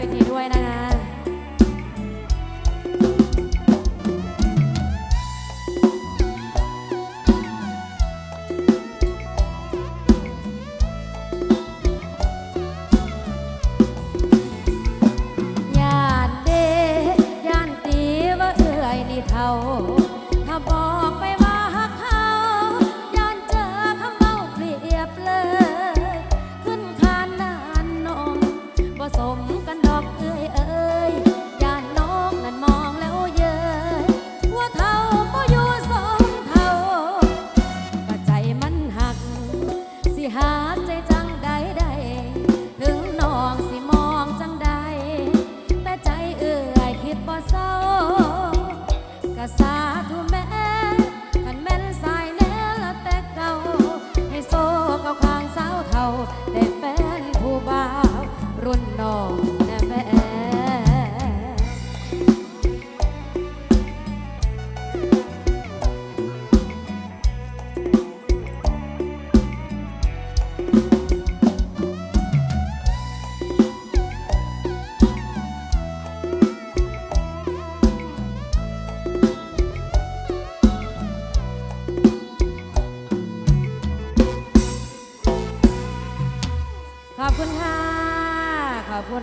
เวทีด้วยนะคะ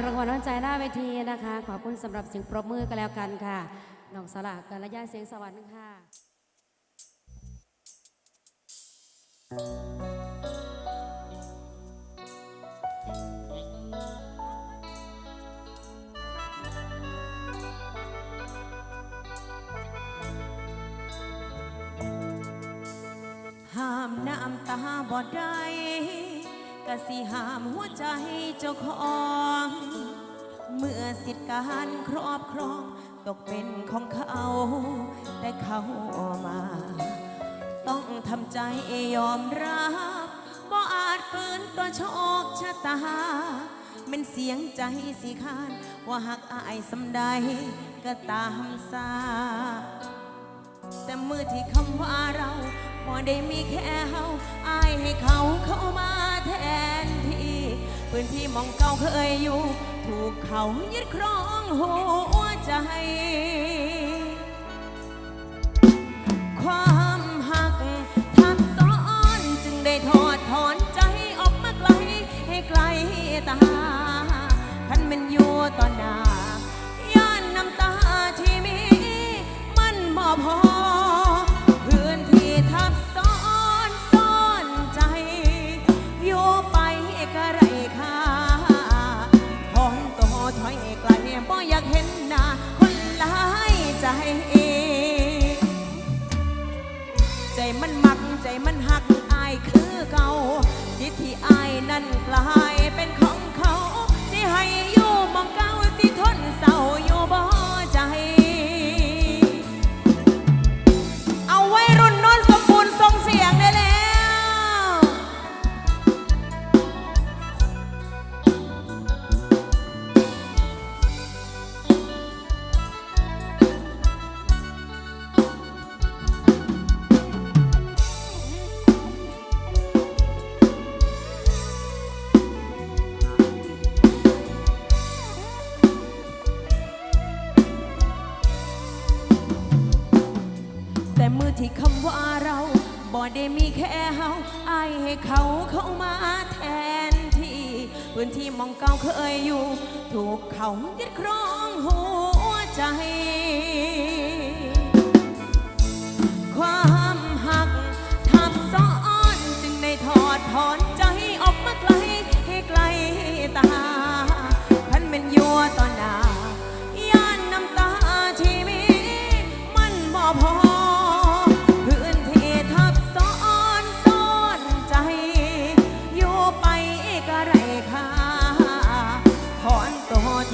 รางวัลน้ำใจหน้าเวทีนะคะ ขอบคุณสำหรับเสียงปรบมือกันแล้วกันค่ะน้องสลากกันและย่าเสียงสวรรค์ค่ะห้ามน้ำตาบ่ได้ กะสิหามหัวใจเจ้าของ เมื่อสิทธิการครอบครอง ตกเป็นของเขา แต่เขาออมา ต้องทำใจยอมรับบ่อาจฝืนตัวโชคชะตาเป็นเสียงใจสิคาน ว่าหักอายสำใดก็ตามซาแต่เมื่อที่คำว่ารา พอได้มีแค่เฮาอายให้เขาเข้ามาแทนที่พื้นที่มองเก่าเคยอยู่ ถูกเขายึดครองหัวใจ ความหักทับซ้อนจึงได้ถอดถอนใจออกมาไกล ให้ไกลตาพันมันอยู่ต่อหน้า ย่านน้ำตาที่มี มันบ่พอ บ่อยากเห็นหน้าคนหลายใจ ใจมันมักใจมันหักอายคือเก่าทิศที่อายนั่นกลายเป็นของเขา ที่ให้อยู่มองเก่าที่ทนเศร้าอยู่ ได้มีแค่เฮาอายให้เขาเข้ามาแทนที่พื้นที่มองเก่าเคยอยู่ ถูกเขายึดครองหัวใจ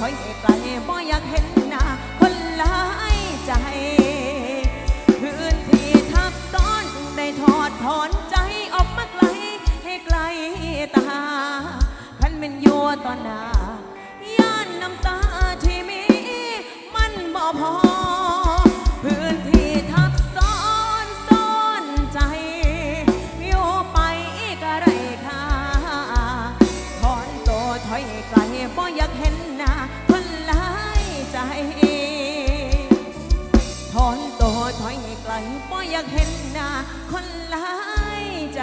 อยไกลบ่อยากเห็นหน้าคน อยากเห็นหน้าคนหลายใจ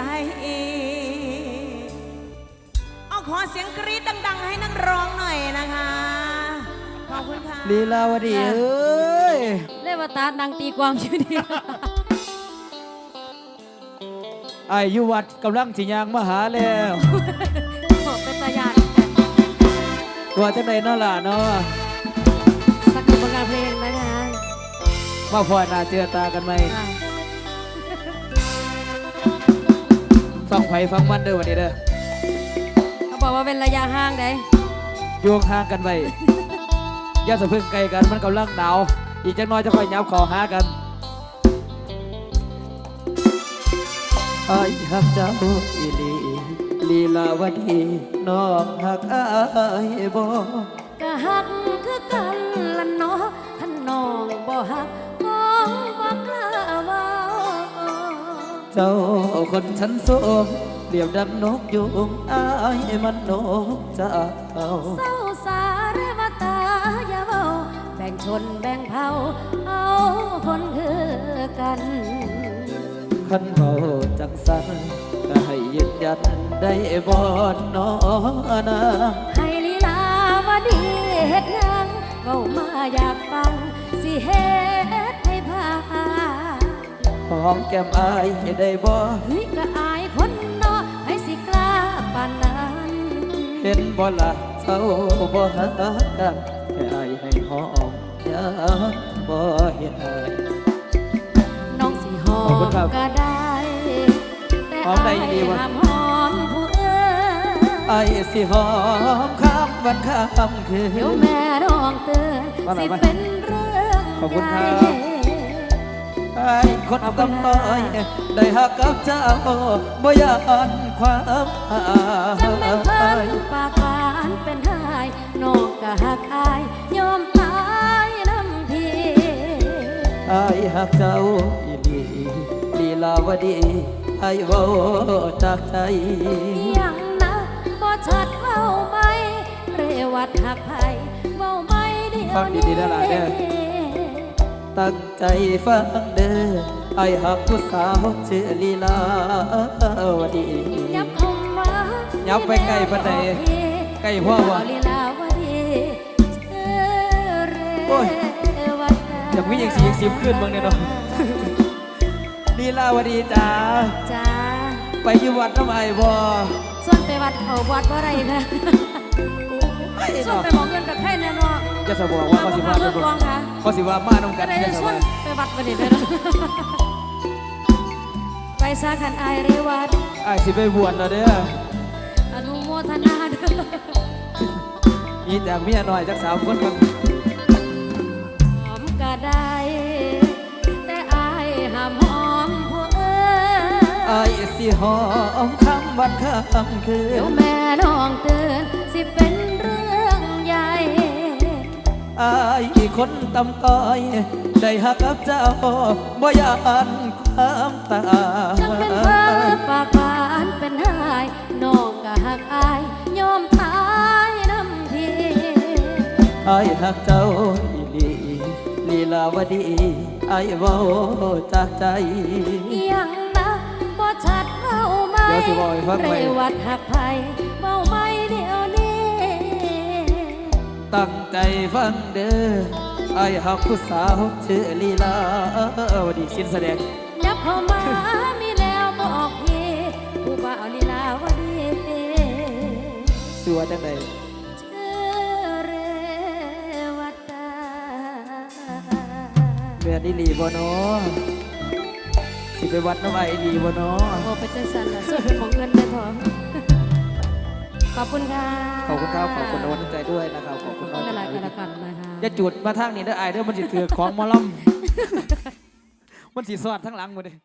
เอาขอเสียงกรี๊ดดัง ๆ ให้นักร้องหน่อยนะคะ ขอบคุณค่ะลีลาวดีเอ้ยเลวตาดังตีกวางอยู่ดีไอ้ายอยู่วัดกำลังสิยางมาหาแล้วบอกเป็นตาญาติว่าจังไดเนาะล่ะเนาะสักหนึ่งผลงานเพลงนะคะมาพอหน้าเจอตากันไหม อ่า ฟังไผฟังมันเด้อวันนี้เด้อเขาบอกว่าเป็นระยะห่างได้โยงห่างกันไว้อย่าสะพึ่งไกลกันมันกำลังหนาวอีกจักหน้อยจะค่อยยับเขอหากันไอ้ายฮักเจ้าอีหลีลีลาวดีน้องฮักอายบ่ก็หักคือกันละเนาะขันน้องบ่หักน้ เจ้าคนชั้นสูงเปรียบดังนกยุงอายมันนกเจ้าเศร้าสาเรวตาอย่าเว้าแบ่งชนแบ่งเผ่าเอาคนคือกันขันเบาจังสันก็ให้ยืนยันได้บ่นอนาให้ลีลาวาดีเฮ็ดหยังเว้ามาอยากฟังสิเฮ็ดให้พา หอมแก้มอายให้ได้บ่เฮ้ยก็อายคนเนาะให้สิกล้าปานนั้นเห็นบ่ละเจ้าบ่หากันแค่อายให้หอมยามบ่เห็นอายน้องสิหอขอบคุณมครับก็ได้แต่หอมได้อีหลีวะห้ามหอมผู้อื่นอายสิหอมข้ามวันข้ามคืนเดี๋ยวแม่ร้องเตือนว่าอะไรสิวะเป็นเรื่องขอบคุณครับ ใหญ่ไอ้คนกำต้อยได้หักกับเจ้าบ่ยานความหาจะไม่เพิ่นปากหวานเป็นหายน้องก็หักอายยอมตายน้ำทีไอ้หักเจ้าอีหลีลีลาวดีไอ้เว้าจากใจ ยังนะบ่ชัดเว้าไหมเรวัดหักไผเว้าไหมเดียวฟังดีๆนะหลานเด้อ ตั้งใจฟังเด้อไอ้หักผู้สาวชื่อลีลาวดียับเข้ามายับไปใกล้ปานใดใกลพ่อวะลีลาวดีเชื่อเรโอ้ยอยากมีอย่างสีอย่างสีขึ้นบ้างเนี่ยเนาะลีลาวดีจ้าจ้าไปอยู่วัดน้ำไอ้บ่ส่วนไปวัดเขาวัดว่าไรคะ ส่วนไปหมองเงินกับใครแน่นอนจะสบอกว่าเขาสิว่าเพื่เป็อนกองค่ะเขาสิว่ามาน้ำกัก็นจะสส่วบานยไปวัดวันนี้เลยนะไปซาขันไอเรวัดไอสิไปบวชแล้วเด้ออนุโมทนาเด้วยมีจากเมียหน่อยจากสามคนกันหอมก็ได้ แต่อายห้ามหอมผู้เอ้ไอสิหอมคำวันคำคืนเดี๋ยวแม่น้องเตือนสิเป็น ไอ้คนตำต้อยได้หักกับเจ้าบ่ยานความตาจังเป็นเพิ่นปากหวานเป็นหายน้องก็หักอายยอมตายน้ำทีไอ้หักเจ้าอีหลีลีลาวดีไอ้เว้าจากใจยังนะบ่ชัดเว้าไหมเดี๋ยวสิบอกให้ฟังใหม่เรวัดหักไผเว้าไหมเดียว ตั้งใจฟังเด้อไอ้หักผู้สาวชื่อลีลาวดีสินแสดงยับเข้ามามีแนวบอกพี่ผู้บ่าวลีลาวดีสัวจังไดชื่อเรวัตตาแม่นอีหลีบ่เนาะสิไปวัดน้ำไอ้อีหลีบ่เนาะโอ้ไปจังสันละส่วนเป็นของเงินได้ทอง ขอบคุณค่ะขอบคุณครับขอบคุณในวันใจด้วยนะครับขอบคุณขอบคุณน้หองลายๆกันละกันนะคะอย่าจุดมาทางนี้เด้อไอ้ายเด้อมันสิถือของหมอลำมันสิสอดทั้งหลังหมดเลย